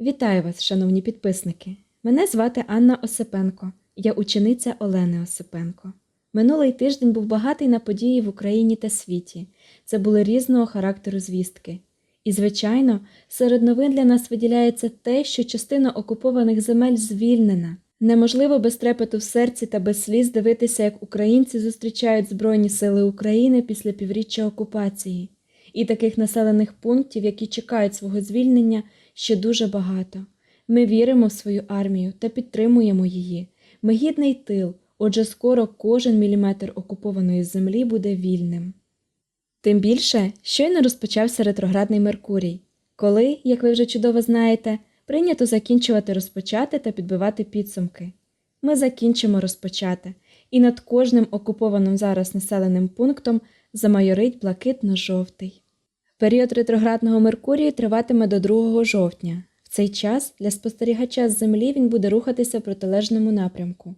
Вітаю вас, шановні підписники! Мене звати Анна Осипенко, я учениця Олени Осипенко. Минулий тиждень був багатий на події в Україні та світі. Це були різного характеру звістки. І, звичайно, серед новин для нас виділяється те, що частина окупованих земель звільнена. Неможливо без трепету в серці та без сліз дивитися, як українці зустрічають Збройні Сили України після півріччя окупації. І таких населених пунктів, які чекають свого звільнення, ще дуже багато. Ми віримо в свою армію та підтримуємо її. Ми гідний тил, отже, скоро кожен міліметр окупованої землі буде вільним. Тим більше, щойно розпочався ретроградний Меркурій, коли, як ви вже чудово знаєте, прийнято закінчувати розпочати та підбивати підсумки. Ми закінчимо розпочати, і над кожним окупованим зараз населеним пунктом замайорить блакитно-жовтий. Період ретроградного Меркурію триватиме до 2 жовтня. В цей час для спостерігача з Землі він буде рухатися в протилежному напрямку.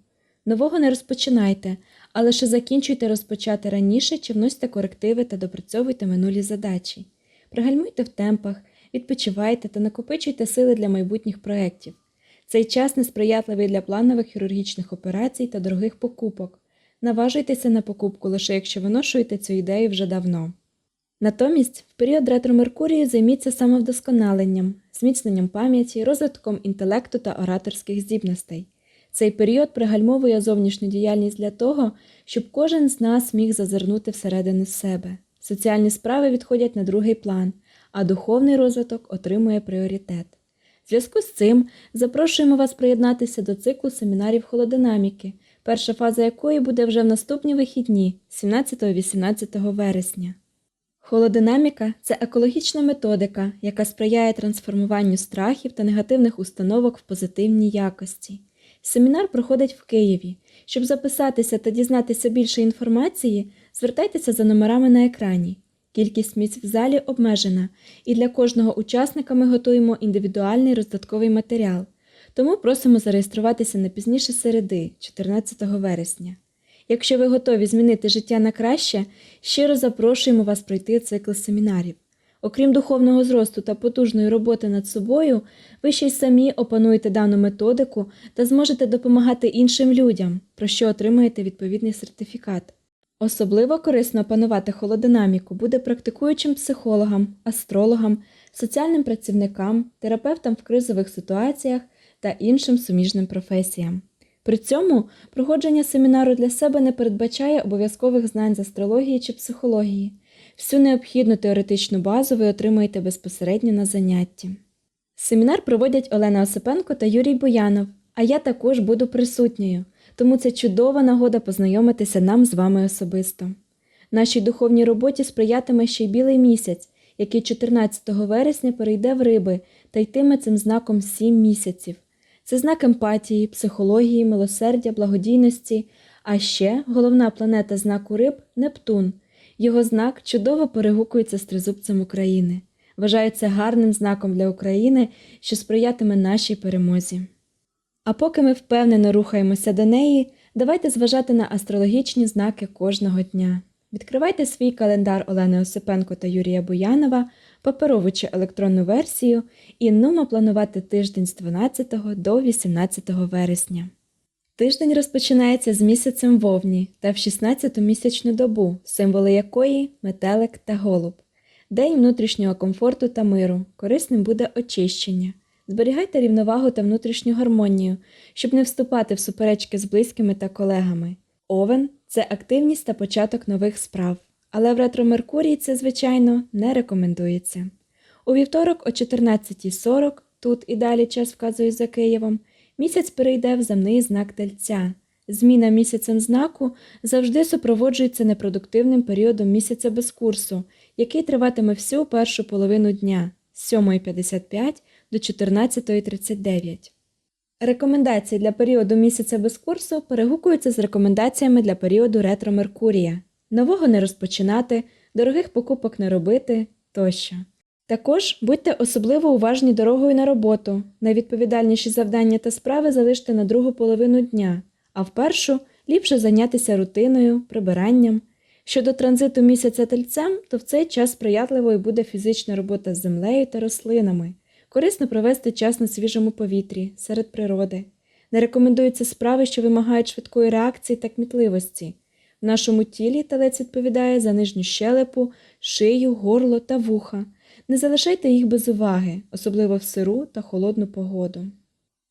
Нового не розпочинайте, а лише закінчуйте розпочати раніше чи вносьте корективи та допрацьовуйте минулі задачі. Пригальмуйте в темпах, відпочивайте та накопичуйте сили для майбутніх проєктів. Цей час несприятливий для планових хірургічних операцій та дорогих покупок. Наважуйтеся на покупку лише якщо виношуєте цю ідею вже давно. Натомість, в період ретро Меркурію займіться самовдосконаленням, зміцненням пам'яті, розвитком інтелекту та ораторських здібностей. Цей період пригальмовує зовнішню діяльність для того, щоб кожен з нас міг зазирнути всередину себе. Соціальні справи відходять на другий план, а духовний розвиток отримує пріоритет. В зв'язку з цим запрошуємо вас приєднатися до циклу семінарів холодинаміки, перша фаза якої буде вже в наступні вихідні, 17-18 вересня. Холодинаміка це екологічна методика, яка сприяє трансформуванню страхів та негативних установок в позитивній якості. Семінар проходить в Києві. Щоб записатися та дізнатися більше інформації, звертайтеся за номерами на екрані. Кількість місць в залі обмежена, і для кожного учасника ми готуємо індивідуальний роздатковий матеріал. Тому просимо зареєструватися не пізніше середи, 14 вересня. Якщо ви готові змінити життя на краще, щиро запрошуємо вас пройти цикл семінарів. Окрім духовного зросту та потужної роботи над собою, ви ще й самі опануєте дану методику та зможете допомагати іншим людям, про що отримаєте відповідний сертифікат. Особливо корисно опанувати холодинаміку буде практикуючим психологам, астрологам, соціальним працівникам, терапевтам в кризових ситуаціях та іншим суміжним професіям. При цьому проходження семінару для себе не передбачає обов'язкових знань з астрології чи психології. Всю необхідну теоретичну базу ви отримаєте безпосередньо на занятті. Семінар проводять Олена Осипенко та Юрій Буянов, а я також буду присутньою, тому це чудова нагода познайомитися нам з вами особисто. Нашій духовній роботі сприятиме ще й білий місяць, який 14 вересня перейде в риби та йтиме цим знаком 7 місяців. Це знак емпатії, психології, милосердя, благодійності, а ще головна планета знаку риб Нептун. Його знак чудово перегукується з тризубцем України. Вважається гарним знаком для України, що сприятиме нашій перемозі. А поки ми впевнено рухаємося до неї, давайте зважати на астрологічні знаки кожного дня. Відкривайте свій календар Олени Осипенко та Юрія Буянова, паперову чи електронну версію і нумо планувати тиждень з 12 до 18 вересня. Тиждень розпочинається з місяцем вовні та в 16-ту місячну добу, символи якої метелик та голуб. День внутрішнього комфорту та миру, корисним буде очищення. Зберігайте рівновагу та внутрішню гармонію, щоб не вступати в суперечки з близькими та колегами. Овен це активність та початок нових справ, але в ретро Меркурій це, звичайно, не рекомендується. У вівторок о 14.40, тут і далі час вказує за Києвом, місяць перейде в земний знак Тельця. Зміна місяцем знаку завжди супроводжується непродуктивним періодом місяця без курсу, який триватиме всю першу половину дня з 7.55 до 14.39. Рекомендації для періоду місяця без курсу перегукуються з рекомендаціями для періоду ретро Меркурія. Нового не розпочинати, дорогих покупок не робити тощо. Також будьте особливо уважні дорогою на роботу. Найвідповідальніші завдання та справи залиште на другу половину дня, а в ліпше зайнятися рутиною, прибиранням. Щодо транзиту місяця тельцем, то в цей час сприятливою буде фізична робота з землею та рослинами. Корисно провести час на свіжому повітрі, серед природи. Не рекомендуються справи, що вимагають швидкої реакції та кмітливості. В нашому тілі талець відповідає за нижню щелепу, шию, горло та вуха. Не залишайте їх без уваги, особливо в сиру та холодну погоду.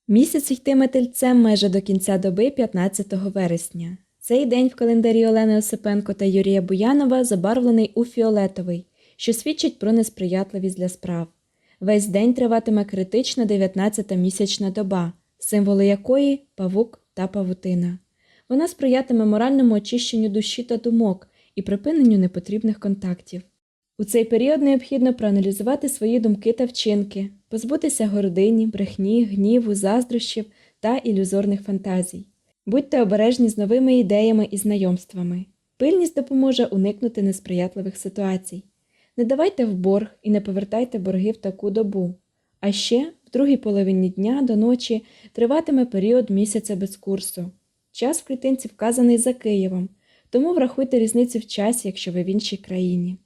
Місяць йтиме тельцем майже до кінця доби 15 вересня. Цей день в календарі Олени Осипенко та Юрія Буянова забарвлений у фіолетовий, що свідчить про несприятливість для справ. Весь день триватиме критична 19-та місячна доба, символи якої павук та павутина. Вона сприятиме моральному очищенню душі та думок і припиненню непотрібних контактів. У цей період необхідно проаналізувати свої думки та вчинки, позбутися гордині, брехні, гніву, заздрощів та ілюзорних фантазій. Будьте обережні з новими ідеями і знайомствами. Пильність допоможе уникнути несприятливих ситуацій. Не давайте в борг і не повертайте борги в таку добу. А ще в другій половині дня до ночі триватиме період місяця без курсу. Час в клітинці вказаний за Києвом, тому врахуйте різницю в часі, якщо ви в іншій країні.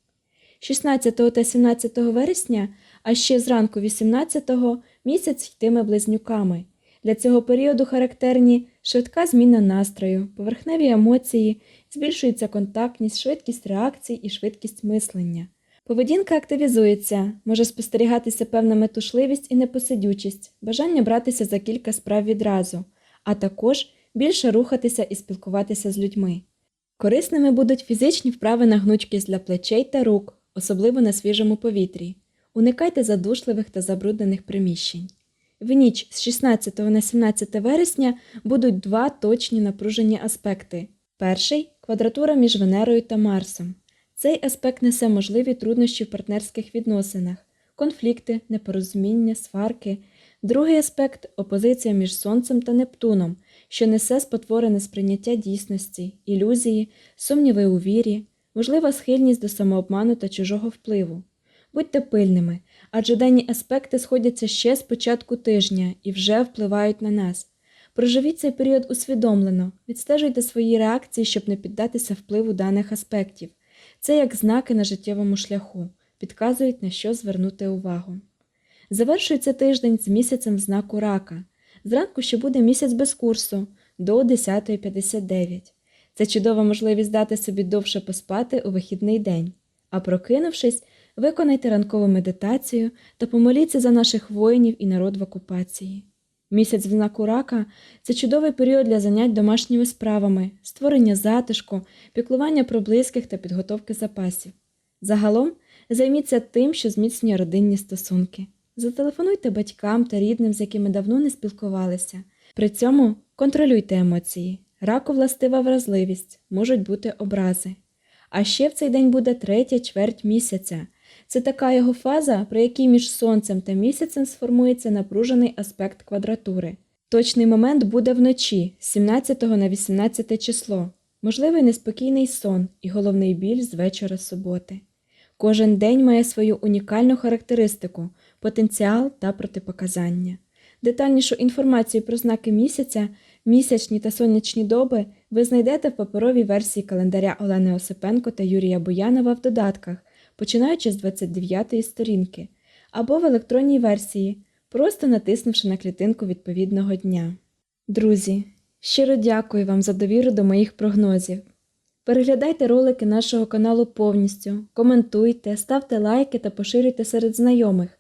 16 та 17 вересня, а ще зранку 18-го місяць йтиме близнюками. Для цього періоду характерні швидка зміна настрою, поверхневі емоції, збільшується контактність, швидкість реакцій і швидкість мислення. Поведінка активізується, може спостерігатися певна метушливість і непосидючість, бажання братися за кілька справ відразу, а також більше рухатися і спілкуватися з людьми. Корисними будуть фізичні вправи на гнучкість для плечей та рук, особливо на свіжому повітрі. Уникайте задушливих та забруднених приміщень. В ніч з 16 на 17 вересня будуть два точні напружені аспекти. Перший квадратура між Венерою та Марсом. Цей аспект несе можливі труднощі в партнерських відносинах, конфлікти, непорозуміння, сварки. Другий аспект опозиція між Сонцем та Нептуном, що несе спотворене сприйняття дійсності, ілюзії, сумніви у вірі, можлива схильність до самообману та чужого впливу. Будьте пильними, адже дані аспекти сходяться ще з початку тижня і вже впливають на нас. Проживіть цей період усвідомлено, відстежуйте свої реакції, щоб не піддатися впливу даних аспектів. Це як знаки на життєвому шляху, підказують, на що звернути увагу. Завершується тиждень з місяцем знаку рака. Зранку ще буде місяць без курсу до 10.59. Це чудова можливість дати собі довше поспати у вихідний день, а прокинувшись, виконайте ранкову медитацію та помоліться за наших воїнів і народ в окупації. Місяць в знаку рака це чудовий період для занять домашніми справами, створення затишку, піклування про близьких та підготовки запасів. Загалом займіться тим, що зміцнює родинні стосунки. Зателефонуйте батькам та рідним, з якими давно не спілкувалися. При цьому контролюйте емоції. Раку властива вразливість, можуть бути образи. А ще в цей день буде третя чверть місяця. Це така його фаза, при якій між сонцем та місяцем сформується напружений аспект квадратури. Точний момент буде вночі, з 17 на 18 число, можливий неспокійний сон і головний біль з вечора суботи. Кожен день має свою унікальну характеристику, потенціал та протипоказання. Детальнішу інформацію про знаки місяця, місячні та сонячні доби ви знайдете в паперовій версії календаря Олени Осипенко та Юрія Буянова в додатках, починаючи з 29-ї сторінки, або в електронній версії, просто натиснувши на клітинку відповідного дня. Друзі, щиро дякую вам за довіру до моїх прогнозів. Переглядайте ролики нашого каналу повністю, коментуйте, ставте лайки та поширюйте серед знайомих.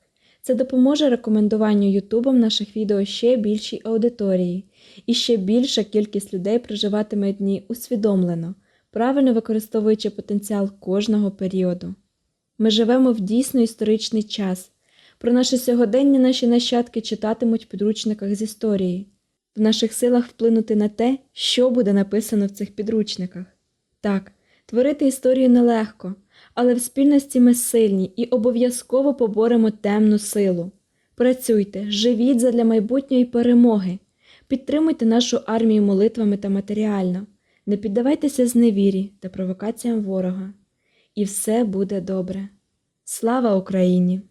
Це допоможе рекомендуванню Ютубом наших відео ще більшій аудиторії, і ще більша кількість людей проживатиме дні усвідомлено, правильно використовуючи потенціал кожного періоду. Ми живемо в дійсно історичний час. Про наше сьогодення наші нащадки читатимуть в підручниках з історії. В наших силах вплинути на те, що буде написано в цих підручниках. Так, творити історію нелегко, але в спільності ми сильні і обов'язково поборемо темну силу. Працюйте, живіть задля майбутньої перемоги, підтримуйте нашу армію молитвами та матеріально, не піддавайтеся зневірі та провокаціям ворога. І все буде добре. Слава Україні!